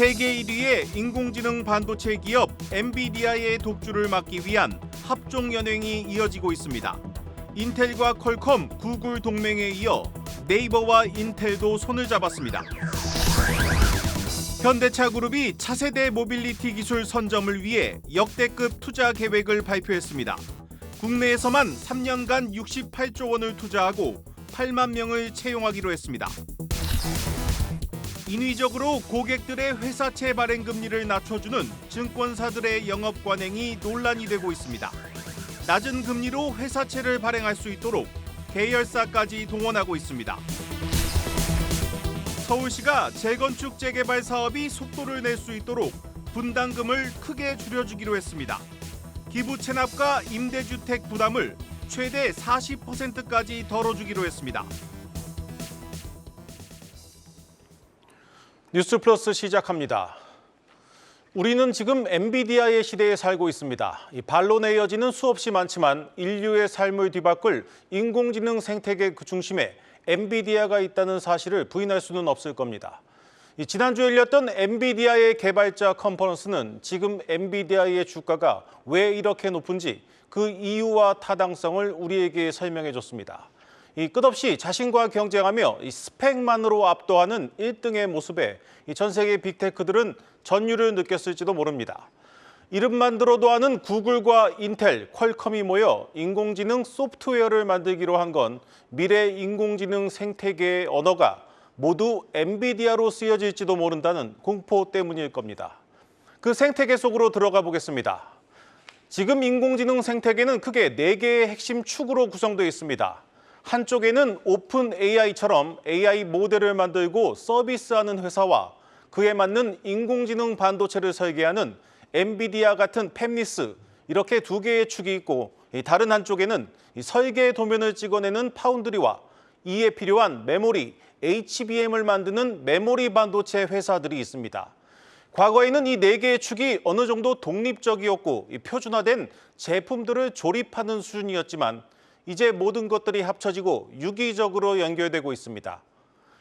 세계 1위의 인공지능 반도체 기업 엔비디아의 독주를 막기 위한 합종 연행이 이어지고 있습니다. 인텔과 퀄컴, 구글 동맹에 이어 네이버와 인텔도 손을 잡았습니다. 현대차 그룹이 차세대 모빌리티 기술 선점을 위해 역대급 투자 계획을 발표했습니다. 국내에서만 3년간 68조 원을 투자하고 8만 명을 채용하기로 했습니다. 인위적으로 고객들의 회사채 발행 금리를 낮춰주는 증권사들의 영업 관행이 논란이 되고 있습니다. 낮은 금리로 회사채를 발행할 수 있도록 계열사까지 동원하고 있습니다. 서울시가 재건축 재개발 사업이 속도를 낼 수 있도록 분담금을 크게 줄여주기로 했습니다. 기부 체납과 임대주택 부담을 최대 40%까지 덜어주기로 했습니다. 뉴스 플러스 시작합니다. 우리는 지금 엔비디아의 시대에 살고 있습니다. 이 반론에 이어지는 수없이 많지만 인류의 삶을 뒤바꿀 인공지능 생태계 그 중심에 엔비디아가 있다는 사실을 부인할 수는 없을 겁니다. 이 지난주에 열렸던 엔비디아의 개발자 컨퍼런스는 지금 엔비디아의 주가가 왜 이렇게 높은지 그 이유와 타당성을 우리에게 설명해 줬습니다. 이 끝없이 자신과 경쟁하며 이 스펙만으로 압도하는 1등의 모습에 이전 세계 빅테크들은 전율을 느꼈을지도 모릅니다. 이름만 들어도 아는 구글과 인텔, 퀄컴이 모여 인공지능 소프트웨어를 만들기로 한 건 미래 인공지능 생태계의 언어가 모두 엔비디아로 쓰여질지도 모른다는 공포 때문일 겁니다. 그 생태계 속으로 들어가 보겠습니다. 지금 인공지능 생태계는 크게 네개의 핵심 축으로 구성되어 있습니다. 한쪽에는 오픈 AI처럼 AI 모델을 만들고 서비스하는 회사와 그에 맞는 인공지능 반도체를 설계하는 엔비디아 같은 팹리스 이렇게 두 개의 축이 있고 이 다른 한쪽에는 이 설계 도면을 찍어내는 파운드리와 이에 필요한 메모리 HBM을 만드는 메모리 반도체 회사들이 있습니다. 과거에는 이 네 개의 축이 어느 정도 독립적이었고 이 표준화된 제품들을 조립하는 수준이었지만 이제 모든 것들이 합쳐지고 유기적으로 연결되고 있습니다.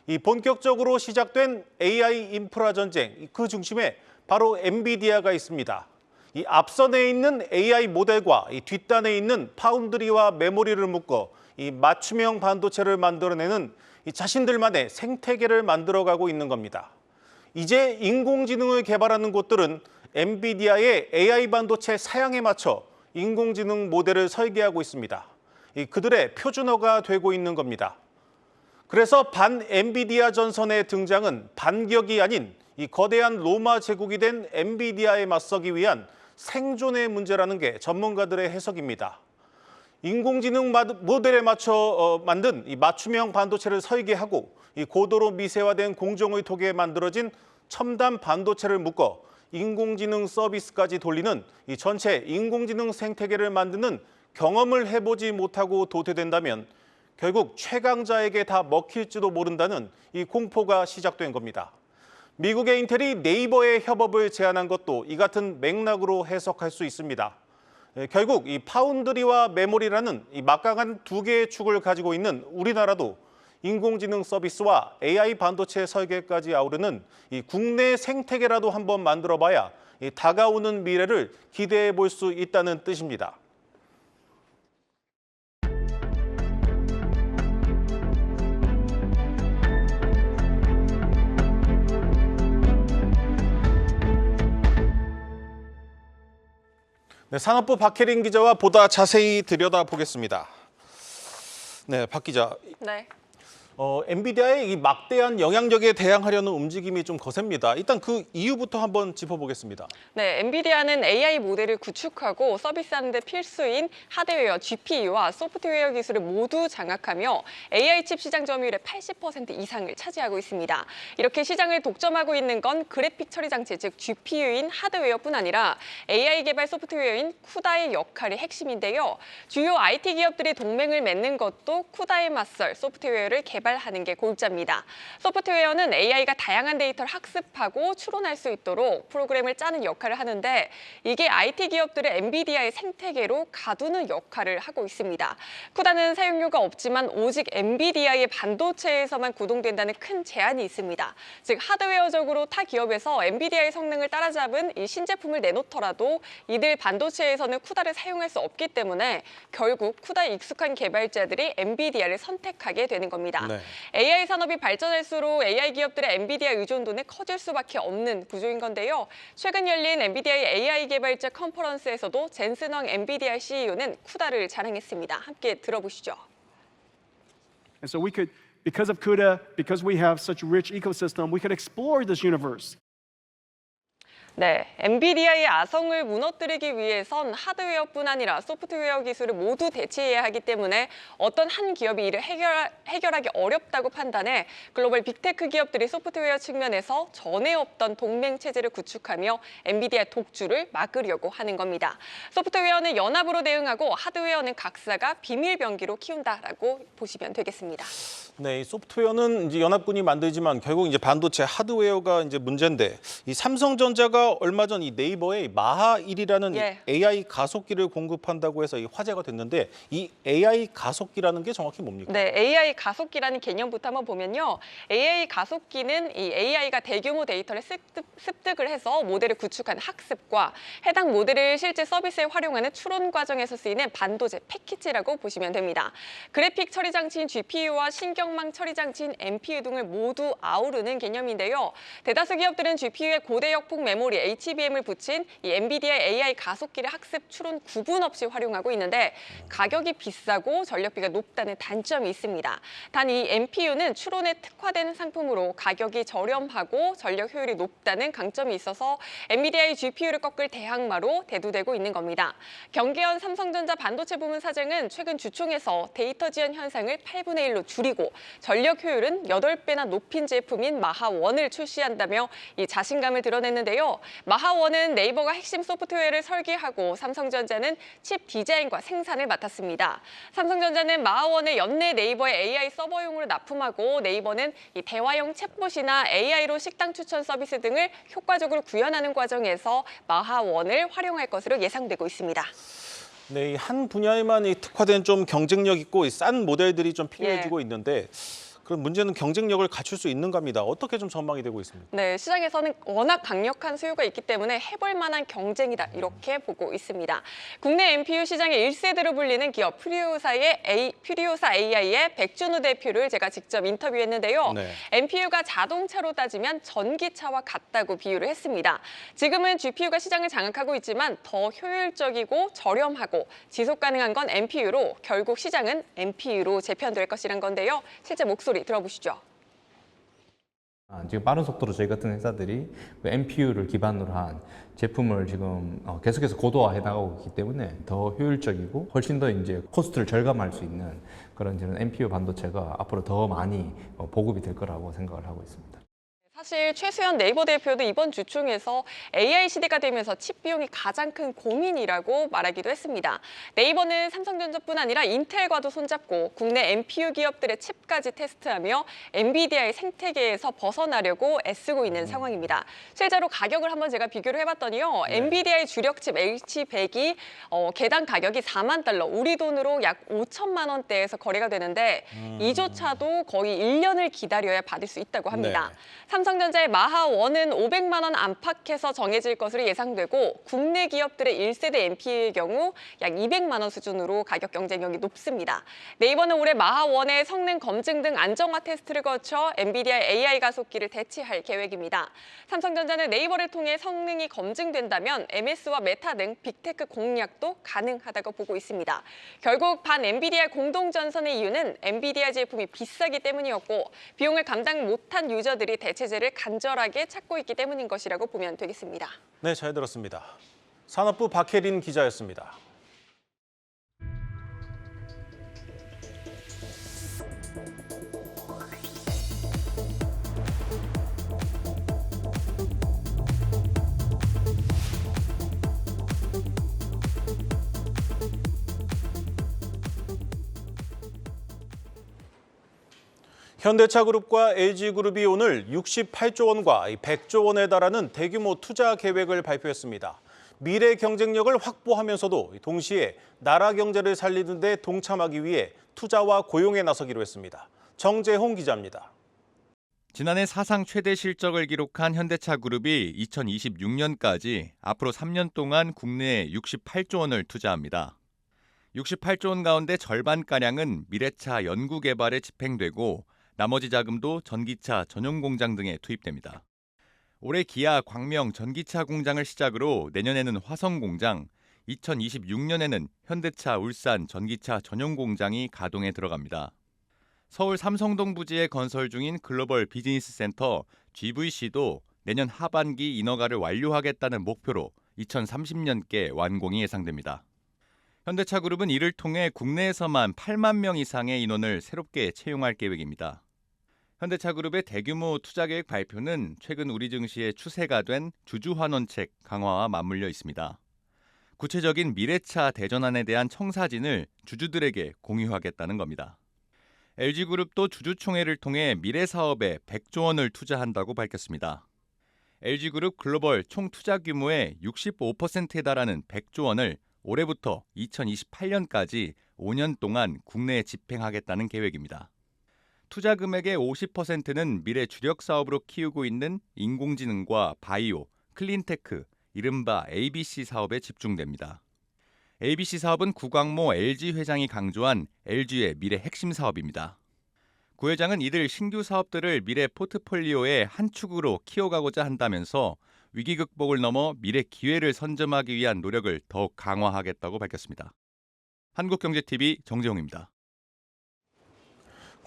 이 본격적으로 시작된 AI 인프라 전쟁 그 중심에 바로 엔비디아가 있습니다. 이 앞선에 있는 AI 모델과 이 뒷단에 있는 파운드리와 메모리를 묶어 이 맞춤형 반도체를 만들어내는 이 자신들만의 생태계를 만들어가고 있는 겁니다. 이제 인공지능을 개발하는 곳들은 엔비디아의 AI 반도체 사양에 맞춰 인공지능 모델을 설계하고 있습니다. 이 그들의 표준어가 되고 있는 겁니다. 그래서 반 엔비디아 전선의 등장은 반격이 아닌 이 거대한 로마 제국이 된 엔비디아에 맞서기 위한 생존의 문제라는 게 전문가들의 해석입니다. 인공지능 마- 모델에 맞춰 어, 만든 이 맞춤형 반도체를 설계하고 이 고도로 미세화된 공정의 톡에 만들어진 첨단 반도체를 묶어 인공지능 서비스까지 돌리는 이 전체 인공지능 생태계를 만드는 경험을 해보지 못하고 도태된다면 결국 최강자에게 다 먹힐지도 모른다는 이 공포가 시작된 겁니다. 미국의 인텔이 네이버의 협업을 제안한 것도 이 같은 맥락으로 해석할 수 있습니다. 예, 결국 이 파운드리와 메모리라는 이 막강한 두 개의 축을 가지고 있는 우리나라도 인공지능 서비스와 AI 반도체 설계까지 아우르는 이 국내 생태계라도 한번 만들어봐야 이 다가오는 미래를 기대해 볼 수 있다는 뜻입니다. 네, 산업부 박혜린 기자와 보다 자세히 들여다보겠습니다. 네, 박 기자. 네. 어, 엔비디아의 이 막대한 영향력에 대항하려는 움직임이 좀 거셉니다. 일단 그 이유부터 한번 짚어보겠습니다. 네, 엔비디아는 AI 모델을 구축하고 서비스하는 데 필수인 하드웨어, GPU와 소프트웨어 기술을 모두 장악하며 AI 칩 시장 점유율의 80% 이상을 차지하고 있습니다. 이렇게 시장을 독점하고 있는 건 그래픽 처리 장치, 즉 GPU인 하드웨어뿐 아니라 AI 개발 소프트웨어인 쿠다의 역할이 핵심인데요. 주요 IT 기업들이 동맹을 맺는 것도 쿠다에 맞설 소프트웨어를 개발 개발하는 게 골자입니다. 소프트웨어는 AI가 다양한 데이터를 학습하고 추론할 수 있도록 프로그램을 짜는 역할을 하는데 이게 IT 기업들의 엔비디아의 생태계로 가두는 역할을 하고 있습니다. 쿠다는 사용료가 없지만 오직 엔비디아의 반도체에서만 구동된다는 큰 제한이 있습니다. 즉 하드웨어적으로 타 기업에서 엔비디아의 성능을 따라잡은 이 신제품을 내놓더라도 이들 반도체에서는 쿠다를 사용할 수 없기 때문에 결국 쿠다에 익숙한 개발자들이 엔비디아를 선택하게 되는 겁니다. 네. AI 산업이 발전할수록 AI 기업들의 엔비디아 의존도는 커질 수밖에 없는 구조인 건데요. 최근 열린 엔비디아의 AI 개발자 컨퍼런스에서도 젠슨 황 엔비디아 CEO는 쿠다를 자랑했습니다. 함께 들어보시죠. And so we could, because of CUDA, because we have such a rich ecosystem, we could explore this universe. 네, 엔비디아의 아성을 무너뜨리기 위해선 하드웨어뿐 아니라 소프트웨어 기술을 모두 대체해야 하기 때문에 어떤 한 기업이 이를 해결, 해결하기 어렵다고 판단해 글로벌 빅테크 기업들이 소프트웨어 측면에서 전에 없던 동맹 체제를 구축하며 엔비디아 독주를 막으려고 하는 겁니다. 소프트웨어는 연합으로 대응하고 하드웨어는 각사가 비밀 병기로 키운다라고 보시면 되겠습니다. 네, 이 소프트웨어는 이제 연합군이 만들지만 결국 이제 반도체 하드웨어가 이제 문제인데 이 삼성전자가 얼마 전 이 네이버에 마하1이라는 예. AI 가속기를 공급한다고 해서 이 화제가 됐는데 이 AI 가속기라는 게 정확히 뭡니까? 네, AI 가속기라는 개념부터 한번 보면요. AI 가속기는 이 AI가 대규모 데이터를 습득, 습득을 해서 모델을 구축한 학습과 해당 모델을 실제 서비스에 활용하는 추론 과정에서 쓰이는 반도체 패키지라고 보시면 됩니다. 그래픽 처리 장치인 GPU와 신경망 처리 장치인 NPU 등을 모두 아우르는 개념인데요. 대다수 기업들은 GPU에 고대역폭 메모리 HBM을 붙인 이 엔비디아 AI 가속기를 학습 추론 구분 없이 활용하고 있는데 가격이 비싸고 전력비가 높다는 단점이 있습니다. 단이 NPU는 추론에 특화된 상품으로 가격이 저렴하고 전력 효율이 높다는 강점이 있어서 엔비디아의 GPU를 꺾을 대항마로 대두되고 있는 겁니다. 경계현 삼성전자 반도체 부문 사장은 최근 주총에서 데이터 지연 현상을 8분의 1로 줄이고 전력 효율은 8배나 높인 제품인 마하1을 출시한다며 이 자신감을 드러냈는데요. 마하1은 네이버가 핵심 소프트웨어를 설계하고 삼성전자는 칩 디자인과 생산을 맡았습니다. 삼성전자는 마하1을 연내 네이버의 AI 서버용으로 납품하고 네이버는 이 대화형 챗봇이나 AI로 식당 추천 서비스 등을 효과적으로 구현하는 과정에서 마하1을 활용할 것으로 예상되고 있습니다. 네, 이한 분야에만 이 특화된 좀 경쟁력 있고 이싼 모델들이 좀 예. 필요해지고 있는데 그럼 문제는 경쟁력을 갖출 수 있는가입니다. 어떻게 좀 전망이 되고 있습니까? 네, 시장에서는 워낙 강력한 수요가 있기 때문에 해볼 만한 경쟁이다 이렇게 보고 있습니다. 국내 NPU 시장의 1세대로 불리는 기업 퓨리오사의 A, 퓨리오사 AI의 백준우 대표를 제가 직접 인터뷰했는데요. 네. NPU가 자동차로 따지면 전기차와 같다고 비유를 했습니다. 지금은 GPU가 시장을 장악하고 있지만 더 효율적이고 저렴하고 지속 가능한 건 NPU로 결국 시장은 NPU로 재편될 것이란 건데요. 실제 목소리 들어보시죠. 아, 지금 빠른 속도로 저희 같은 회사들이 그 NPU를 기반으로 한 제품을 지금 어, 계속해서 고도화해 나가고 있기 때문에 더 효율적이고 훨씬 더 이제 코스트를 절감할 수 있는 그런 NPU 반도체가 앞으로 더 많이 어, 보급이 될 거라고 생각을 하고 있습니다. 사실 최수연 네이버 대표도 이번 주총에서 AI 시대가 되면서 칩 비용이 가장 큰 고민이라고 말하기도 했습니다. 네이버는 삼성전자뿐 아니라 인텔과도 손잡고 국내 NPU 기업들의 칩까지 테스트하며 엔비디아의 생태계에서 벗어나려고 애쓰고 있는 상황입니다. 실제로 가격을 한번 제가 비교를 해봤더니요. 엔비디아의 주력 칩 H100이 어, 개당 가격이 4만 달러, 우리 돈으로 약 5천만 원대에서 거래가 되는데 이조차도 거의 1년을 기다려야 받을 수 있다고 합니다. 네. 삼성 전자의 마하1은 500만 원 안팎에서 정해질 것으로 예상되고 국내 기업들의 1세대 NPU의 경우 약 200만 원 수준으로 가격 경쟁력이 높습니다. 네이버는 올해 마하1의 성능 검증 등 안정화 테스트를 거쳐 엔비디아 AI 가속기를 대체할 계획입니다. 삼성전자는 네이버를 통해 성능이 검증된다면 MS와 메타 등 빅테크 공략도 가능하다고 보고 있습니다. 결국 반 엔비디아 공동 전선의 이유는 엔비디아 제품이 비싸기 때문이었고 비용을 감당 못한 유저들이 대체 제를 간절하게 찾고 있기 때문인 것이라고 보면 되겠습니다. 네, 잘 들었습니다. 산업부 박혜린 기자였습니다. 현대차그룹과 LG그룹이 오늘 68조 원과 100조 원에 달하는 대규모 투자 계획을 발표했습니다. 미래 경쟁력을 확보하면서도 동시에 나라 경제를 살리는 데 동참하기 위해 투자와 고용에 나서기로 했습니다. 정재홍 기자입니다. 지난해 사상 최대 실적을 기록한 현대차그룹이 2026년까지 앞으로 3년 동안 국내에 68조 원을 투자합니다. 68조 원 가운데 절반가량은 미래차 연구개발에 집행되고 나머지 자금도 전기차 전용 공장 등에 투입됩니다. 올해 기아 광명 전기차 공장을 시작으로 내년에는 화성 공장, 2026년에는 현대차 울산 전기차 전용 공장이 가동에 들어갑니다. 서울 삼성동 부지에 건설 중인 글로벌 비즈니스 센터 GVC도 내년 하반기 인허가를 완료하겠다는 목표로 2030년께 완공이 예상됩니다. 현대차 그룹은 이를 통해 국내에서만 8만 명 이상의 인원을 새롭게 채용할 계획입니다. 현대차그룹의 대규모 투자 계획 발표는 최근 우리 증시의 추세가 된 주주환원책 강화와 맞물려 있습니다. 구체적인 미래차 대전환에 대한 청사진을 주주들에게 공유하겠다는 겁니다. LG그룹도 주주총회를 통해 미래 사업에 100조 원을 투자한다고 밝혔습니다. LG그룹 글로벌 총 투자 규모의 65%에 달하는 100조 원을 올해부터 2028년까지 5년 동안 국내에 집행하겠다는 계획입니다. 투자 금액의 50%는 미래 주력 사업으로 키우고 있는 인공지능과 바이오, 클린테크, 이른바 ABC 사업에 집중됩니다. ABC 사업은 구광모 LG 회장이 강조한 LG의 미래 핵심 사업입니다. 구 회장은 이들 신규 사업들을 미래 포트폴리오의 한 축으로 키워가고자 한다면서 위기 극복을 넘어 미래 기회를 선점하기 위한 노력을 더욱 강화하겠다고 밝혔습니다. 한국경제TV 정재홍입니다.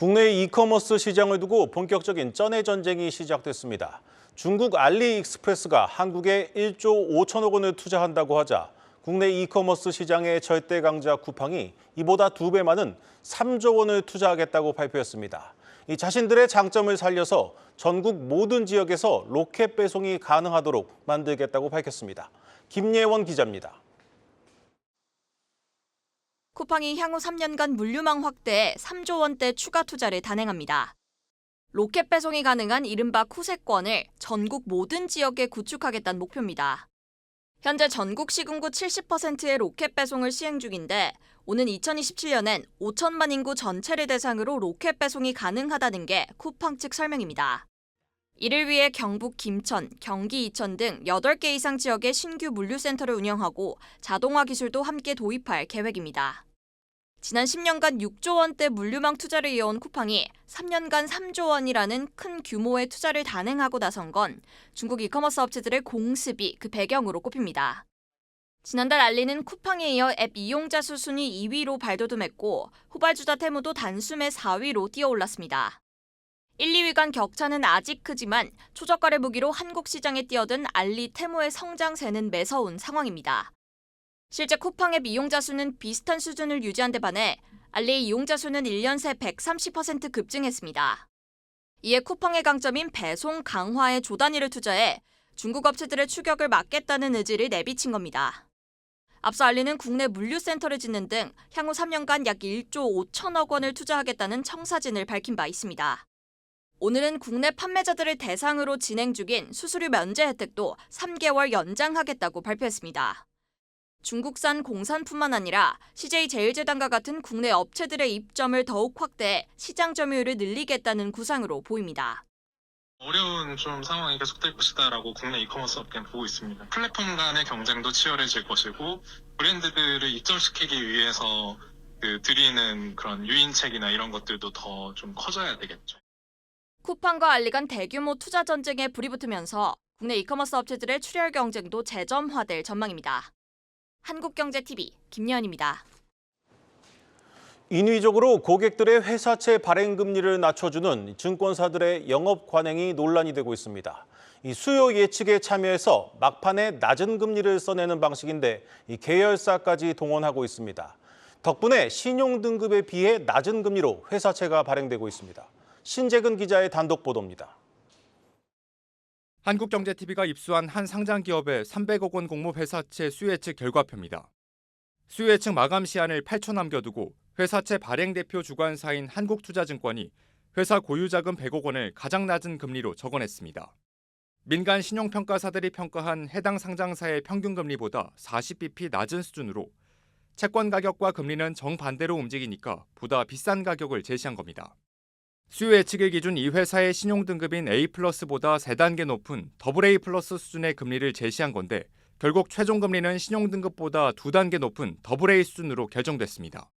국내 이커머스 시장을 두고 본격적인 쩐의 전쟁이 시작됐습니다. 중국 알리익스프레스가 한국에 1조 5천억 원을 투자한다고 하자 국내 이커머스 시장의 절대 강자 쿠팡이 이보다 두 배 많은 3조 원을 투자하겠다고 발표했습니다. 이 자신들의 장점을 살려서 전국 모든 지역에서 로켓 배송이 가능하도록 만들겠다고 밝혔습니다. 김예원 기자입니다. 쿠팡이 향후 3년간 물류망 확대에 3조 원대 추가 투자를 단행합니다. 로켓 배송이 가능한 이른바 쿠세권을 전국 모든 지역에 구축하겠다는 목표입니다. 현재 전국 시군구 70%의 로켓 배송을 시행 중인데 오는 2027년엔 5천만 인구 전체를 대상으로 로켓 배송이 가능하다는 게 쿠팡 측 설명입니다. 이를 위해 경북 김천, 경기 이천 등 8개 이상 지역에 신규 물류센터를 운영하고 자동화 기술도 함께 도입할 계획입니다. 지난 10년간 6조 원대 물류망 투자를 이어온 쿠팡이 3년간 3조 원이라는 큰 규모의 투자를 단행하고 나선 건 중국 이커머스 업체들의 공습이 그 배경으로 꼽힙니다. 지난달 알리는 쿠팡에 이어 앱 이용자 수 순위 2위로 발돋움했고 후발주자 테무도 단숨에 4위로 뛰어올랐습니다. 1, 2위 간 격차는 아직 크지만 초저가를 무기로 한국 시장에 뛰어든 알리 테무의 성장세는 매서운 상황입니다. 실제 쿠팡 앱 이용자 수는 비슷한 수준을 유지한 데 반해 알리 이용자 수는 1년 새 130% 급증했습니다. 이에 쿠팡의 강점인 배송 강화에 조단위를 투자해 중국 업체들의 추격을 막겠다는 의지를 내비친 겁니다. 앞서 알리는 국내 물류센터를 짓는 등 향후 3년간 약 1조 5천억 원을 투자하겠다는 청사진을 밝힌 바 있습니다. 오늘은 국내 판매자들을 대상으로 진행 중인 수수료 면제 혜택도 3개월 연장하겠다고 발표했습니다. 중국산 공산뿐만 아니라 CJ제일제당과 같은 국내 업체들의 입점을 더욱 확대해 시장 점유율을 늘리겠다는 구상으로 보입니다. 어려운 좀 상황이 계속될 것이다라고 국내 이커머스 업계는 보고 있습니다. 플랫폼 간의 경쟁도 치열해질 것이고 브랜드들을 입점시키기 위해서 그 드리는 그런 유인책이나 이런 것들도 더 좀 커져야 되겠죠. 쿠팡과 알리 간 대규모 투자 전쟁에 불이 붙으면서 국내 이커머스 업체들의 출혈 경쟁도 재점화될 전망입니다. 한국경제TV 김예은입니다. 인위적으로 고객들의 회사채 발행 금리를 낮춰주는 증권사들의 영업 관행이 논란이 되고 있습니다. 이 수요 예측에 참여해서 막판에 낮은 금리를 써내는 방식인데 이 계열사까지 동원하고 있습니다. 덕분에 신용 등급에 비해 낮은 금리로 회사채가 발행되고 있습니다. 신재근 기자의 단독 보도입니다. 한국경제TV가 입수한 한 상장 기업의 300억 원 공모 회사채 수혜측 결과표입니다. 수혜측 마감 시한을 8초 남겨두고 회사채 발행 대표 주관사인 한국투자증권이 회사 고유자금 100억 원을 가장 낮은 금리로 적어냈습니다. 민간 신용평가사들이 평가한 해당 상장사의 평균 금리보다 40bp 낮은 수준으로 채권 가격과 금리는 정반대로 움직이니까 보다 비싼 가격을 제시한 겁니다. 수요 예측일 기준 이 회사의 신용 등급인 A+보다 3단계 높은 AA 수준의 금리를 제시한 건데 결국 최종 금리는 신용 등급보다 2단계 높은 AA 수준으로 결정됐습니다.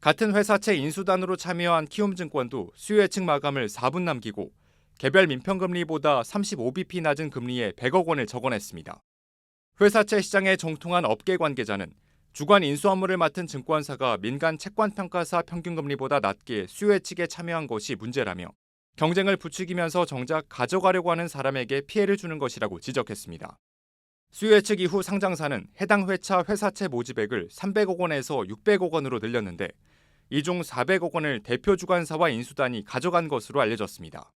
같은 회사채 인수단으로 참여한 키움증권도 수요 예측 마감을 4분 남기고 개별 민평금리보다 35bp 낮은 금리에 100억 원을 적어냈습니다. 회사채 시장에 정통한 업계 관계자는 주관 인수 업무를 맡은 증권사가 민간 채권 평가사 평균 금리보다 낮게 수요 예측에 참여한 것이 문제라며 경쟁을 부추기면서 정작 가져가려고 하는 사람에게 피해를 주는 것이라고 지적했습니다. 수요 예측 이후 상장사는 해당 회차 회사채 모집액을 300억 원에서 600억 원으로 늘렸는데 이 중 400억 원을 대표 주관사와 인수단이 가져간 것으로 알려졌습니다.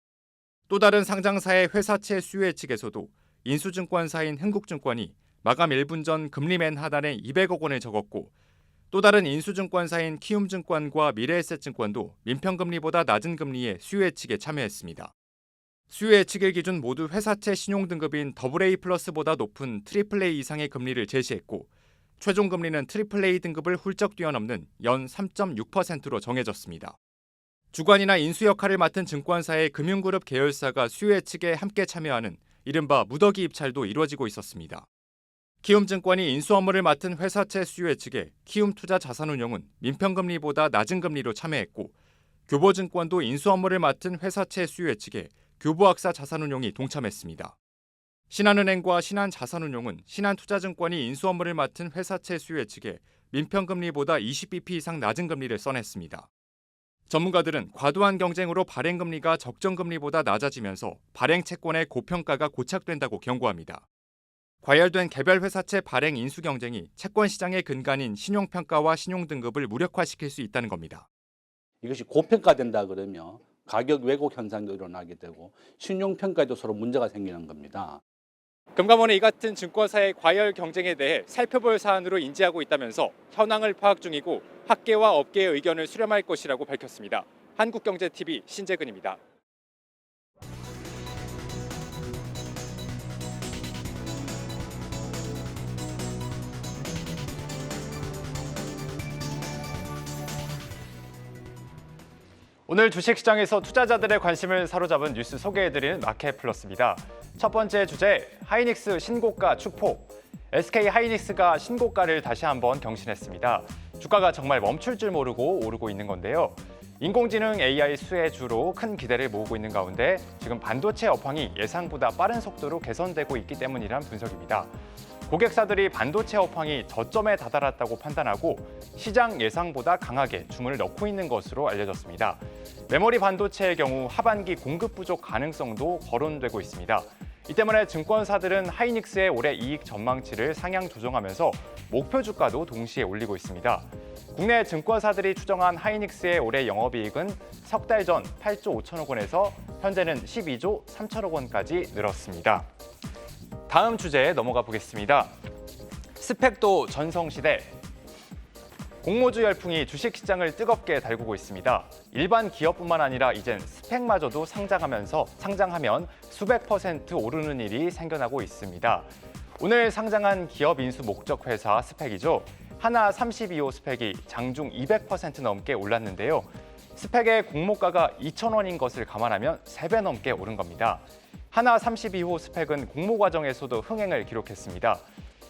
또 다른 상장사의 회사채 수요 예측에서도 인수증권사인 흥국증권이 마감 1분 전 금리맨 하단에 200억 원을 적었고 또 다른 인수증권사인 키움증권과 미래에셋증권도 민평금리보다 낮은 금리의 수요 예측에 참여했습니다. 수요 예측일 기준 모두 회사채 신용 등급인 AA 플러스보다 높은 트리플A 이상의 금리를 제시했고 최종 금리는 AAA 등급을 훌쩍 뛰어넘는 연 3.6%로 정해졌습니다. 주관이나 인수 역할을 맡은 증권사의 금융그룹 계열사가 수요 예측에 함께 참여하는 이른바 무더기 입찰도 이루어지고 있었습니다. 키움증권이 인수 업무를 맡은 회사채 수요 예측에 키움투자자산운용은 민평금리보다 낮은 금리로 참여했고 교보증권도 인수 업무를 맡은 회사채 수요 예측에 교보학사 자산운용이 동참했습니다. 신한은행과 신한자산운용은 신한투자증권이 인수 업무를 맡은 회사채 수요 예측에 민평금리보다 20bp 이상 낮은 금리를 써냈습니다. 전문가들은 과도한 경쟁으로 발행금리가 적정금리보다 낮아지면서 발행 채권의 고평가가 고착된다고 경고합니다. 과열된 개별 회사채 발행 인수 경쟁이 채권 시장의 근간인 신용 평가와 신용 등급을 무력화시킬 수 있다는 겁니다. 이것이 고평가된다 그러면 가격 왜곡 현상도 일어나게 되고 신용 평가에도 서로 문제가 생기는 겁니다. 금감원은 이 같은 증권사의 과열 경쟁에 대해 살펴볼 사안으로 인지하고 있다면서 현황을 파악 중이고 학계와 업계의 의견을 수렴할 것이라고 밝혔습니다. 한국경제TV 신재근입니다. 오늘 주식시장에서 투자자들의 관심을 사로잡은 뉴스 소개해드리는 마켓 플러스입니다. 첫 번째 주제, 하이닉스 신고가 축포. SK 하이닉스가 신고가를 다시 한번 경신했습니다. 주가가 정말 멈출 줄 모르고 오르고 있는 건데요. 인공지능 AI 수혜 주로 큰 기대를 모으고 있는 가운데 지금 반도체 업황이 예상보다 빠른 속도로 개선되고 있기 때문이란 분석입니다. 고객사들이 반도체 업황이 저점에 다다랐다고 판단하고 시장 예상보다 강하게 주문을 넣고 있는 것으로 알려졌습니다. 메모리 반도체의 경우 하반기 공급 부족 가능성도 거론되고 있습니다. 이 때문에 증권사들은 하이닉스의 올해 이익 전망치를 상향 조정하면서 목표 주가도 동시에 올리고 있습니다. 국내 증권사들이 추정한 하이닉스의 올해 영업이익은 석 달 전 8조 5천억 원에서 현재는 12조 3천억 원까지 늘었습니다. 다음 주제에 넘어가 보겠습니다. 스펙도 전성시대. 공모주 열풍이 주식시장을 뜨겁게 달구고 있습니다. 일반 기업뿐만 아니라 이젠 스펙마저도 상장하면서 상장하면 수백 퍼센트 오르는 일이 생겨나고 있습니다. 오늘 상장한 기업 인수 목적 회사 스펙이죠. 하나 32호 스펙이 장중 200% 넘게 올랐는데요. 스펙의 공모가가 2,000원인 것을 감안하면 3배 넘게 오른 겁니다. 하나 32호 스펙은 공모 과정에서도 흥행을 기록했습니다.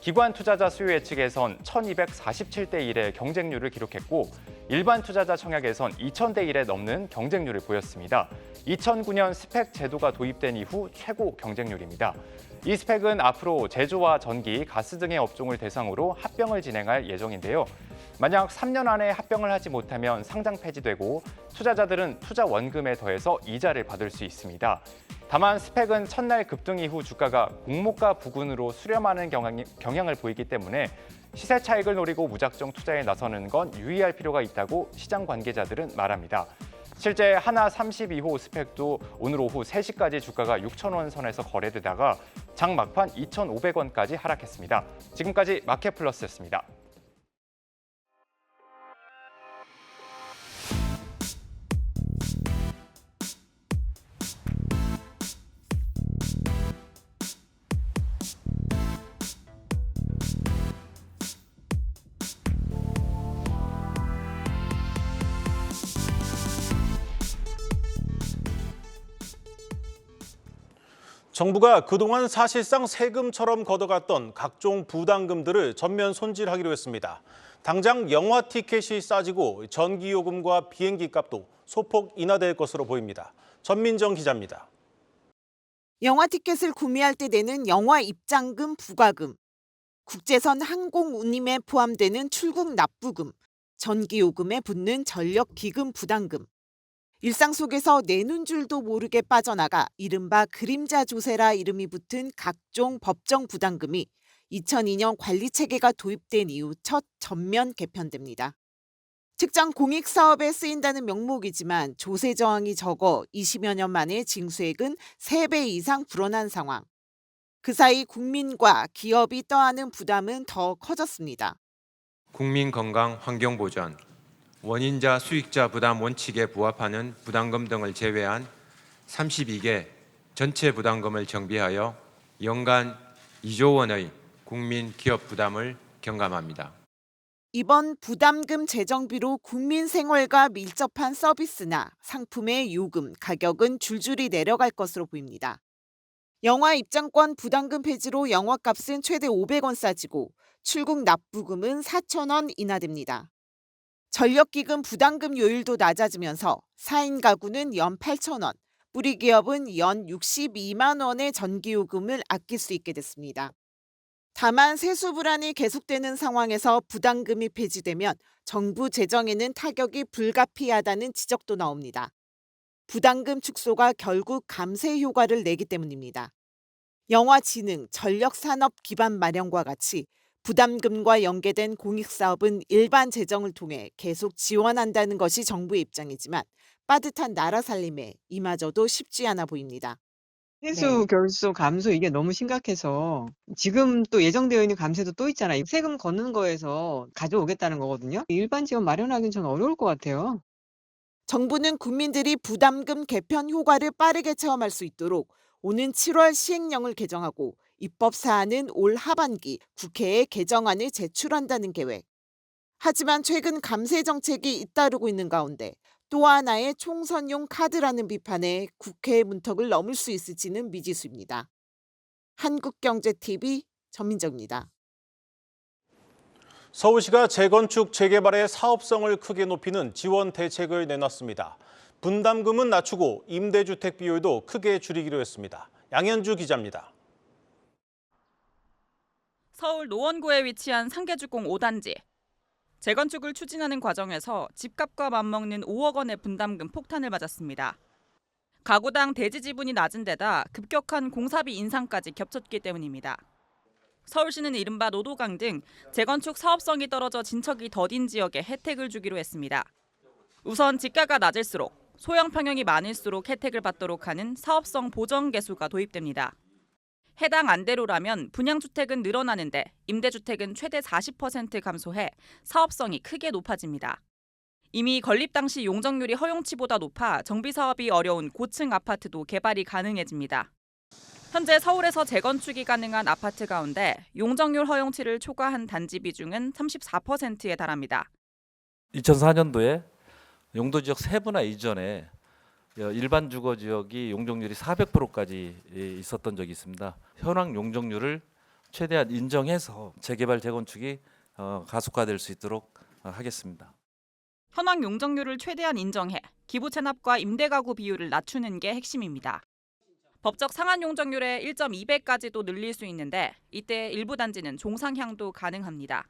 기관 투자자 수요 예측에선 1247대 1의 경쟁률을 기록했고 일반 투자자 청약에선 2000대 1에 넘는 경쟁률을 보였습니다. 2009년 스펙 제도가 도입된 이후 최고 경쟁률입니다. 이 스펙은 앞으로 제조와 전기, 가스 등의 업종을 대상으로 합병을 진행할 예정인데요. 만약 3년 안에 합병을 하지 못하면 상장 폐지되고 투자자들은 투자 원금에 더해서 이자를 받을 수 있습니다. 다만 스펙은 첫날 급등 이후 주가가 공모가 부근으로 수렴하는 경향이, 경향 을 보이기 때문에 시세 차익을 노리고 무작정 투자에 나서는 건 유의할 필요가 있다고 시장 관계자들은 말합니다. 실제 하나 32호 스펙도 오늘 오후 3시까지 주가가 6천원 선에서 거래되다가 장 막판 2,500원까지 하락했습니다. 지금까지 마켓플러스였습니다. 정부가 그동안 사실상 세금처럼 걷어갔던 각종 부담금들을 전면 손질하기로 했습니다. 당장 영화 티켓이 싸지고 전기요금과 비행기 값도 소폭 인하될 것으로 보입니다. 전민정 기자입니다. 영화 티켓을 구매할 때 내는 영화 입장금 부과금, 국제선 항공 운임에 포함되는 출국 납부금, 전기요금에 붙는 전력 기금 부담금. 일상 속에서 내는 줄도 모르게 빠져나가 이른바 그림자 조세라 이름이 붙은 각종 법정 부담금이 2002년 관리 체계가 도입된 이후 첫 전면 개편됩니다. 특정 공익 사업에 쓰인다는 명목이지만 조세 저항이 적어 20여 년 만에 징수액은 3배 이상 불어난 상황. 그 사이 국민과 기업이 떠안은 부담은 더 커졌습니다. 국민 건강 환경 보전, 원인자 수익자 부담 원칙에 부합하는 부담금 등을 제외한 32개 전체 부담금을 정비하여 연간 2조 원의 국민 기업 부담을 경감합니다. 이번 부담금 재정비로 국민 생활과 밀접한 서비스나 상품의 요금, 가격은 줄줄이 내려갈 것으로 보입니다. 영화 입장권 부담금 폐지로 영화값은 최대 500원 싸지고 출국 납부금은 4,000원 인하됩니다. 전력기금 부담금 요율도 낮아지면서 4인 가구는 연 8,000원, 뿌리 기업은 연 62만 원의 전기요금을 아낄 수 있게 됐습니다. 다만 세수 불안이 계속되는 상황에서 부담금이 폐지되면 정부 재정에는 타격이 불가피하다는 지적도 나옵니다. 부담금 축소가 결국 감세 효과를 내기 때문입니다. 영화 진흥, 전력 산업 기반 마련과 같이 부담금과 연계된 공익 사업은 일반 재정을 통해 계속 지원한다는 것이 정부의 입장이지만 빠듯한 나라 살림에 이마저도 쉽지 않아 보입니다. 세수 결소 감소 이게 너무 심각해서 지금 또 예정되어 있는 감세도 또 있잖아요. 세금 걷는 거에서 가져오겠다는 거거든요. 일반 지원 마련하기는 좀 어려울 것 같아요. 정부는 국민들이 부담금 개편 효과를 빠르게 체험할 수 있도록 오는 7월 시행령을 개정하고 입법 사안은 올 하반기 국회에 개정안을 제출한다는 계획. 하지만 최근 감세 정책이 잇따르고 있는 가운데 또 하나의 총선용 카드라는 비판에 국회의 문턱을 넘을 수 있을지는 미지수입니다. 한국경제TV 전민정입니다. 서울시가 재건축 재개발의 사업성을 크게 높이는 지원 대책을 내놨습니다. 분담금은 낮추고 임대주택 비율도 크게 줄이기로 했습니다. 양현주 기자입니다. 서울 노원구에 위치한 상계주공 5단지. 재건축을 추진하는 과정에서 집값과 맞먹는 5억 원의 분담금 폭탄을 맞았습니다. 가구당 대지 지분이 낮은 데다 급격한 공사비 인상까지 겹쳤기 때문입니다. 서울시는 이른바 노도강 등 재건축 사업성이 떨어져 진척이 더딘 지역에 혜택을 주기로 했습니다. 우선 지가가 낮을수록 소형 평형이 많을수록 혜택을 받도록 하는 사업성 보정 개수가 도입됩니다. 해당 안대로라면 분양주택은 늘어나는데 임대주택은 최대 40% 감소해 사업성이 크게 높아집니다. 이미 건립 당시 용적률이 허용치보다 높아 정비 사업이 어려운 고층 아파트도 개발이 가능해집니다. 현재 서울에서 재건축이 가능한 아파트 가운데 용적률 허용치를 초과한 단지 비중은 34%에 달합니다. 2004년도에 용도 지역 세분화 이전에 일반 주거 지역이 용적률이 400%까지 있었던 적이 있습니다. 현황 용적률을 최대한 인정해서 재개발 재건축이 어, 가속화될 수 있도록 어, 하겠습니다. 현황 용적률을 최대한 인정해 기부 체납과 임대 가구 비율을 낮추는 게 핵심입니다. 법적 상한 용적률의 1.2배까지도 늘릴 수 있는데 이때 일부 단지는 종상향도 가능합니다.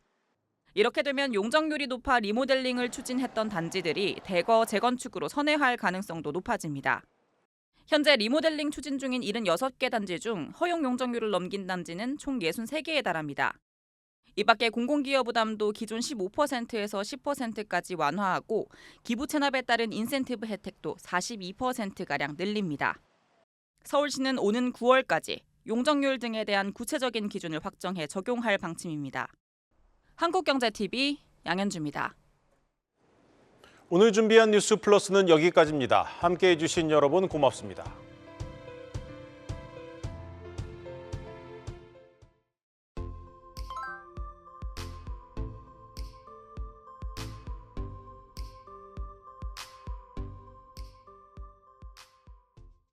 이렇게 되면 용적률이 높아 리모델링을 추진했던 단지들이 대거 재건축으로 선회할 가능성도 높아집니다. 현재 리모델링 추진 중인 76개 단지 중 허용 용적률을 넘긴 단지는 총 63개에 달합니다. 이 밖에 공공기여 부담도 기존 15%에서 10%까지 완화하고 기부 체납에 따른 인센티브 혜택도 42%가량 늘립니다. 서울시는 오는 9월까지 용적률 등에 대한 구체적인 기준을 확정해 적용할 방침입니다. 한국경제TV 양현주입니다. 오늘 준비한 뉴스 플러스는 여기까지입니다. 함께해 주신 여러분 고맙습니다.